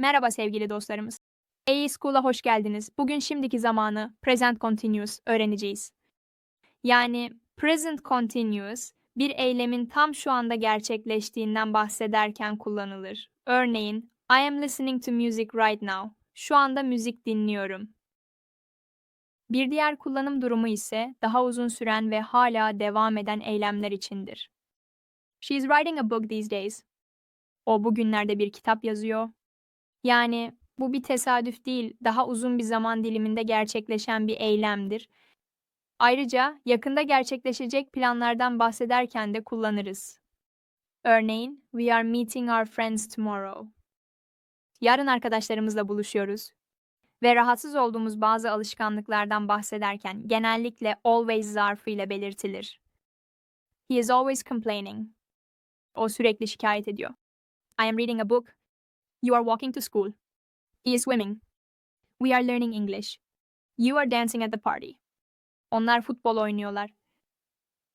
Merhaba sevgili dostlarımız. AE School'a hoş geldiniz. Bugün şimdiki zamanı present continuous öğreneceğiz. Yani present continuous bir eylemin tam şu anda gerçekleştiğinden bahsederken kullanılır. Örneğin, I am listening to music right now. Şu anda müzik dinliyorum. Bir diğer kullanım durumu ise daha uzun süren ve hala devam eden eylemler içindir. She is writing a book these days. O bugünlerde bir kitap yazıyor. Yani bu bir tesadüf değil, daha uzun bir zaman diliminde gerçekleşen bir eylemdir. Ayrıca yakında gerçekleşecek planlardan bahsederken de kullanırız. Örneğin, we are meeting our friends tomorrow. Yarın arkadaşlarımızla buluşuyoruz. Ve rahatsız olduğumuz bazı alışkanlıklardan bahsederken genellikle always zarfı ile belirtilir. He is always complaining. O sürekli şikayet ediyor. I am reading a book. You are walking to school. He is swimming. We are learning English. You are dancing at the party. Onlar futbol oynuyorlar.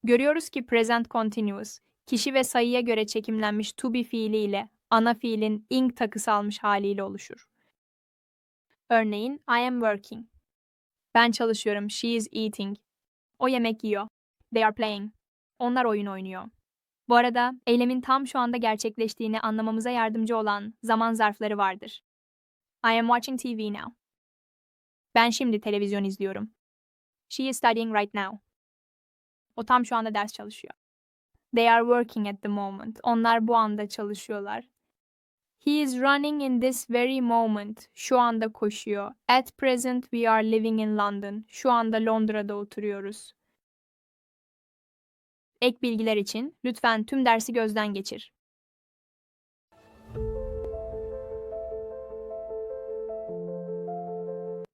Görüyoruz ki present continuous, kişi ve sayıya göre çekimlenmiş to be fiiliyle ana fiilin ing takısı almış haliyle oluşur. Örneğin, I am working. Ben çalışıyorum. She is eating. O yemek yiyor. They are playing. Onlar oyun oynuyor. Bu arada eylemin tam şu anda gerçekleştiğini anlamamıza yardımcı olan zaman zarfları vardır. I am watching TV now. Ben şimdi televizyon izliyorum. She is studying right now. O tam şu anda ders çalışıyor. They are working at the moment. Onlar bu anda çalışıyorlar. He is running in this very moment. Şu anda koşuyor. At present we are living in London. Şu anda Londra'da oturuyoruz. Ek bilgiler için lütfen tüm dersi gözden geçir.